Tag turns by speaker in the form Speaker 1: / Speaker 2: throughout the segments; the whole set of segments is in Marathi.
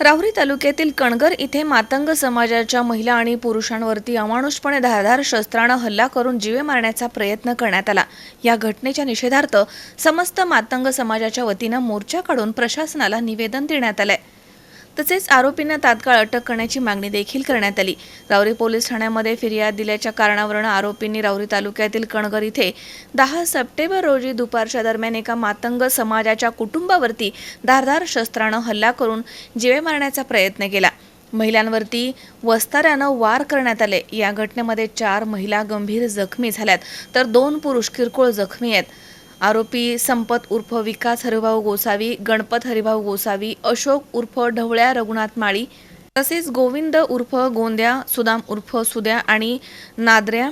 Speaker 1: राहुरी तालुक्यातील कणगर इथे मातंग समाजाच्या महिला आणि पुरुषांवरती अमानुषपणे धारधार शस्त्रानं हल्ला करून जीवे मारण्याचा प्रयत्न करण्यात आला. या घटनेच्या निषेधार्थ समस्त मातंग समाजाच्या वतीनं मोर्चा काढून प्रशासनाला निवेदन देण्यात आलं आहे तसेच आरोपींना तात्काळ अटक करण्याची मागणी देखील करण्यात आली. रावरी पोलीस ठाण्यामध्ये फिर्याद दिल्याच्या कारणावरून आरोपींनी रावरी तालुक्यातील कणगर इथे दहा सप्टेंबर रोजी दुपारच्या दरम्यान एका मातंग समाजाच्या कुटुंबावरती धारधार शस्त्रानं हल्ला करून जीवे मारण्याचा प्रयत्न केला. महिलांवरती वस्ताऱ्यानं वार करण्यात आले. या घटनेमध्ये चार महिला गंभीर जखमी झाल्यात तर दोन पुरुष किरकोळ जखमी आहेत. आरोपी संपत उर्फ विकास हरिभाऊ गोसावी गणपत हरिभाऊ गोसावी अशोक उर्फ ढवळ्या रघुनाथ माळी तसेच गोविंद उर्फ गोंद्या सुदाम उर्फ सुद्या आणि नादऱ्या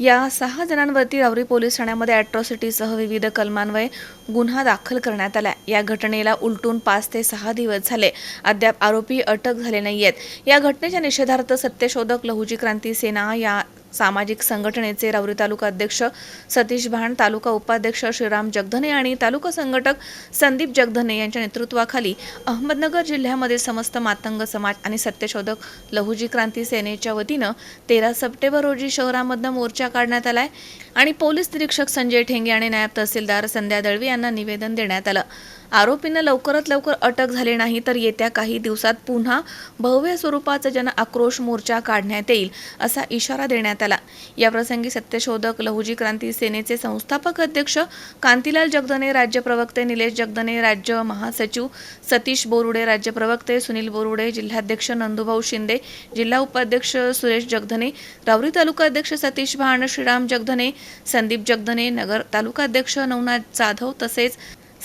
Speaker 1: या सहा जणांवरती रावरी पोलीस ठाण्यामध्ये अॅट्रॉसिटीसह विविध कलमान्वये गुन्हा दाखल करण्यात आला. या घटनेला उलटून पाच ते सहा दिवस झाले. अद्याप आरोपी अटक झाले नाही आहेत या घटनेच्या निषेधार्थ सत्यशोधक लहुजी क्रांती सेना या सामाजिक संघटनेचे रावरी तालुका अध्यक्ष सतीश भाण तालुका उपाध्यक्ष श्रीराम जगधने आणि तालुका संघटक संदीप जगधने यांच्या नेतृत्वाखाली अहमदनगर जिल्ह्यामध्ये समस्त मातंग समाज आणि सत्यशोधक लहुजी क्रांती सेनेच्या वतीनं तेरा सप्टेंबर रोजी शहरामधनं मोर्चा काढण्यात आलाय आणि पोलीस निरीक्षक संजय ठेंगे आणि नायब तहसीलदार संध्या दळवी यांना निवेदन देण्यात आलं. आरोपींना लवकरात लवकर अटक झाली नाही तर येत्या काही दिवसात पुन्हा भव्य स्वरूपाचा जन आक्रोश मोर्चा काढण्यात येईल असा इशारा देण्यात आला. याप्रसंगी सत्यशोधक लहुजी क्रांती सेनेचे संस्थापक अध्यक्ष कांतीलाल जगदने राज्य प्रवक्ते निलेश जगदने राज्य महासचिव सतीश बोरुडे राज्य प्रवक्ते सुनील बोरुडे जिल्हाध्यक्ष नंदुभाऊ शिंदे जिल्हा उपाध्यक्ष सुरेश जगधने रावरी तालुका अध्यक्ष सतीश भाण श्रीराम जगधने संदीप जगधने नगर तालुका अध्यक्ष नवनाथ जाधव तसेच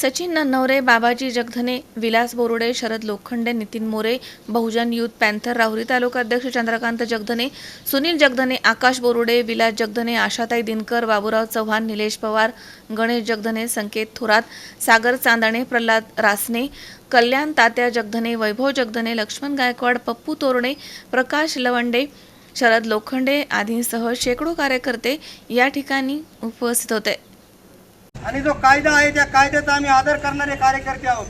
Speaker 1: सचिन नन्नवरे बाबाजी जगधने विलास बोरुडे शरद लोखंडे नितीन मोरे बहुजन युथ पॅन्थर राहुरी तालुका अध्यक्ष चंद्रकांत जगधने सुनील जगधने आकाश बोरुडे विलास जगधने आशाताई दिनकर बाबूराव चव्हाण निलेश पवार गणेश जगधने संकेत थोरात सागर चांदणे प्रल्हाद रासने कल्याण तात्या जगधने वैभव जगधने लक्ष्मण गायकवाड पप्पू तोरणे प्रकाश लवंडे शरद लोखंडे आदींसह शेकडो कार्यकर्ते या ठिकाणी उपस्थित होते.
Speaker 2: आणि जो कायदा आहे त्या कायद्याचा आम्ही आदर करणारे कार्यकर्ते आहोत.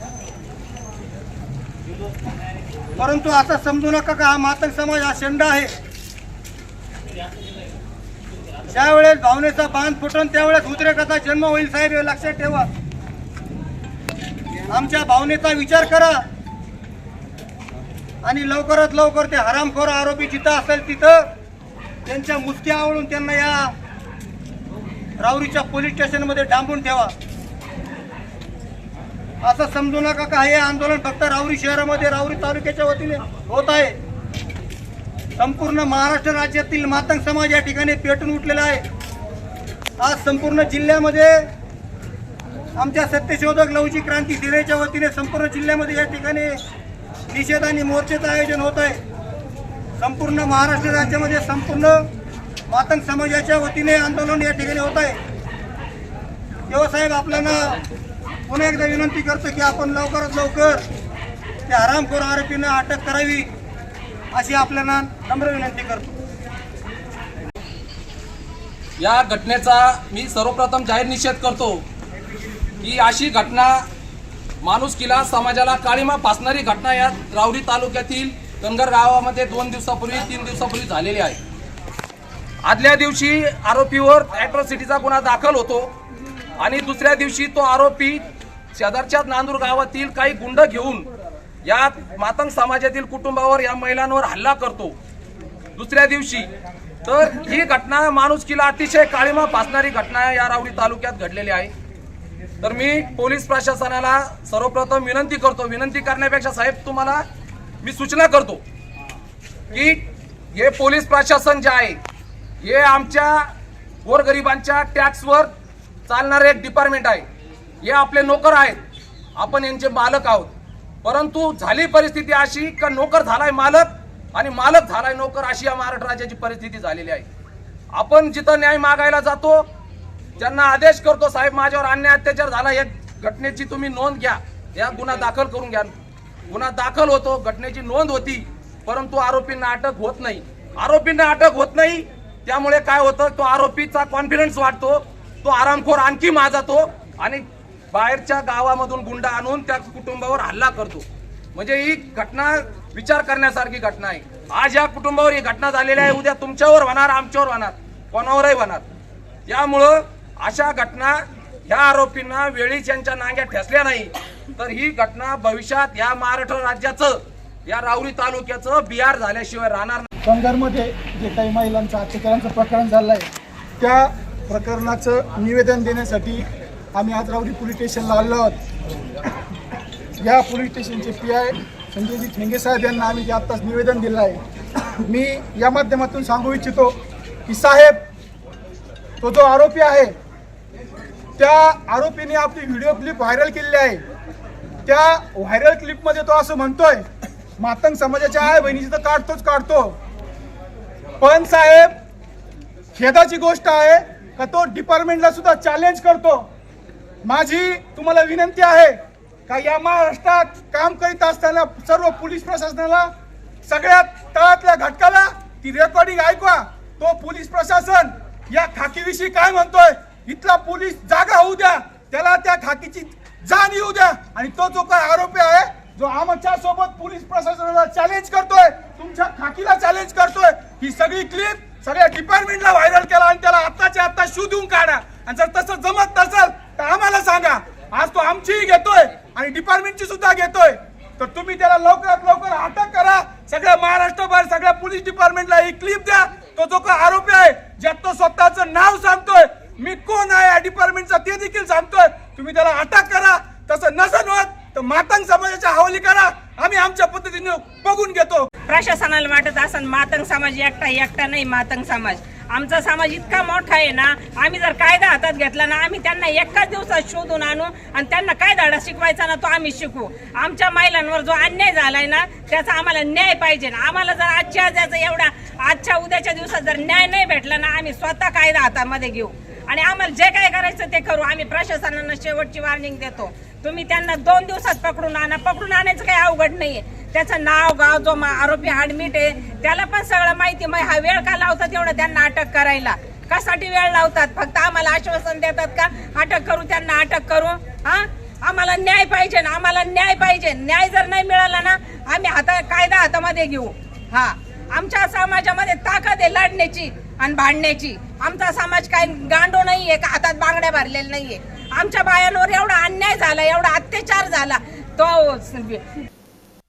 Speaker 2: परंतु असं समजू नका का हा मातक समाज हा शेंडा आहे. ज्यावेळेस भावनेचा बांध फुटून त्यावेळेस उद्रेकाचा जन्म होईल साहेब हे लक्षात ठेवा. आमच्या भावनेचा विचार करा. आणि लवकरात लवकर ते हरामखोर आरोपी जिथं असेल तिथं त्यांच्या मुसक्या आवळून त्यांना या राऊरीच्या पोलीस स्टेशनमध्ये डांबून ठेवा. असं समजू नका का हे आंदोलन फक्त राऊरी शहरामध्ये राऊरी तालुक्याच्या वतीने होत आहे. संपूर्ण महाराष्ट्र राज्यातील मातंग समाज या ठिकाणी पेटून उठलेला आहे. आज संपूर्ण जिल्ह्यामध्ये आमच्या सत्यशोधक लवची क्रांती सेनेच्या वतीने संपूर्ण जिल्ह्यामध्ये या ठिकाणी निषेध आणि मोर्चेचं आयोजन होत आहे. संपूर्ण महाराष्ट्र राज्यामध्ये संपूर्ण मातंग समाजाच्या वतीने आंदोलन या ठिकाणी होत आहे. तेव्हा साहेब आपल्याला पुन्हा एकदा विनंती करतो की आपण लवकरात लवकर त्या हरामखोर आरोपींना अटक करावी अशी आपल्याला नम्र विनंती करतो.
Speaker 3: या घटनेचा मी सर्वप्रथम जाहीर निषेध करतो की अशी घटना माणुसकीला समाजाला काळीमा फासणारी घटना या रावरी तालुक्यातील कनगर गावामध्ये दोन दिवसापूर्वी तीन दिवसापूर्वी झालेली आहे. आदल्या दिवशी आरोपीवर ॲट्रॉसिटीचा गुन्हा दाखल होतो. आणि दुसऱ्या दिवशी तो आरोपी शेजारच्या नांदूर गावातील काही गुंड घेऊन या मातंग समाजातील कुटुंबावर या महिलांवर हल्ला करतो. दुसऱ्या दिवशी. तर ही घटना माणुसकीला अतिशय काळीमा फासणारी घटना या रावडी तालुक्यात घडलेली आहे. तर मी पोलीस प्रशासनाला सर्वप्रथम विनंती करतो. विनंती करण्यापेक्षा साहेब तुम्हाला मी सूचना करतो की हे पोलीस प्रशासन जे आहे हे आमच्या गोरगरिबांच्या टॅक्सवर चालणारे एक डिपार्टमेंट आहे. हे आपले नोकर आहेत. आपण यांचे मालक आहोत. परंतु झाली परिस्थिती अशी का नोकर झालाय मालक आणि मालक झालाय नोकर अशी या महाराष्ट्र राज्याची परिस्थिती झालेली आहे. आपण जिथं न्याय मागायला जातो ज्यांना आदेश करतो साहेब माझ्यावर अन्याय अत्याचार झाला या घटनेची तुम्ही नोंद घ्या. या गुन्हा दाखल करून घ्या. गुन्हा दाखल होतो घटनेची नोंद होती परंतु आरोपींना अटक होत नाही. आरोपींना अटक होत नाही त्यामुळे काय होतं तो आरोपीचा कॉन्फिडन्स वाढतो तो आरामखोर आणखी माजातो आणि बाहेरच्या गावामधून गुंडा आणून त्या कुटुंबावर हल्ला करतो. म्हणजे ही घटना विचार करण्यासारखी घटना आहे. आज या कुटुंबावर ही घटना झालेली आहे उद्या तुमच्यावर होणार आमच्यावर होणार कोणावरही होणार. यामुळं अशा घटना या आरोपींना वेळीच यांच्या नांग्या ठेसल्या नाही. तर ही घटना भविष्यात या महाराष्ट्र राज्याचं या राऊरी तालुक्याचं बिहार झाल्याशिवाय राहणार नाही.
Speaker 4: कंधारमध्ये जे काही महिलांचं अत्याचारांचं प्रकरण झालं आहे त्या प्रकरणाचं निवेदन देण्यासाठी आम्ही आज राऊरी पोलीस स्टेशनला आलो आहोत. या पोलीस स्टेशनचे पी आय संजयजी ठेंगे साहेब यांना आम्ही जे आत्ताच निवेदन दिलं आहे मी या माध्यमातून सांगू इच्छितो की साहेब तो जो आरोपी आहे त्या आरोपीने आपली व्हिडिओ क्लिप व्हायरल केलेली आहे. त्या व्हायरल क्लिपमध्ये तो असं म्हणतोय मातंग समाजाच्या आहे बहिणीची तर काढतोच काढतो. पण साहेब खेदाची गोष्ट आहे का तो डिपार्टमेंटला सुद्धा चॅलेंज करतो? माझी तुम्हाला विनंती आहे का या महाराष्ट्रात काम करीत असताना सर्व पोलीस प्रशासनाला सगळ्यात तळातल्या घटकाला ती रेकॉर्डिंग ऐकवा. तो पोलीस प्रशासन या खाकीविषयी काय म्हणतोय? इथला पोलीस जागा होऊ द्या. त्याला त्या खाकीची जाण येऊ द्या. आणि तो जो काय आरोपी आहे जो आमच्यासोबत पोलीस प्रशासनाला चॅलेंज करतोय तुमच्या खाकीला चॅलेंज करतोय ही सगळी क्लिप सगळ्या डिपार्टमेंटला व्हायरल केला आणि त्याला आत्ताच्या आत्ता शोधून काढा. आणि जर तसं जमत नसेल तर आम्हाला सांगा. आज तो आमचीही घेतोय आणि डिपार्टमेंटची सुद्धा घेतोय. तर तुम्ही त्याला लवकरात लवकर अटक करा. सगळ्या महाराष्ट्रभर सगळ्या पोलीस डिपार्टमेंटला ही क्लिप द्या. तो जो काय आरोपी आहे ज्यात तो स्वतःचं नाव सांगतोय. मी कोण आहे या डिपार्टमेंटचा ते देखील सांगतोय. तुम्ही त्याला अटक करा. तसं नसन होत तर मातंग समाजाच्या हवाली करा. आम्ही आमच्या पद्धतीने बघून घेतो.
Speaker 5: प्रशासनाला वाटत असं मातंग समाज एकटा एकटा नाही मातंग समाज. आमचा समाज इतका मोठा आहे ना आम्ही जर कायदा हातात घेतला ना आम्ही त्यांना एकाच दिवसात शोधून आणू आणि त्यांना काय धाडा शिकवायचा ना तो आम्ही शिकू. आमच्या महिलांवर जो अन्याय झालाय ना त्याचा आम्हाला न्याय पाहिजे. ना आम्हाला जर आजच्या आजच्या एवढा आजच्या उद्याच्या दिवसात जर न्याय नाही भेटला ना आम्ही स्वतः कायदा हातामध्ये घेऊ. आणि आम्हाला जे काय करायचं ते करू. आम्ही प्रशासनानं शेवटची वॉर्निंग देतो. तुम्ही त्यांना दोन दिवसात पकडून आणा. पकडून आणायचं काही अवघड नाहीये. त्याचं नाव गाव जो आरोपी ऍडमिट आहे त्याला पण सगळं माहिती. मग हा वेळ का लावतात एवढं? त्यांना अटक करायला. कसाठी वेळ लावतात? फक्त आम्हाला आश्वासन देतात का? अटक करू त्यांना अटक करू. हा? आम्हाला न्याय पाहिजे ना आम्हाला न्याय पाहिजे. न्याय जर नाही मिळाला ना आम्ही हाता कायदा हातामध्ये घेऊ. हा. आमच्या समाजामध्ये ताकद आहे लढण्याची आणि भांडण्याची. आमचा समाज काय गांडो नाहीये का हातात बांगड्या भरलेल्या नाहीये. आमच्या बायांवर एवढा अन्याय झाला एवढा अत्याचार झाला. तो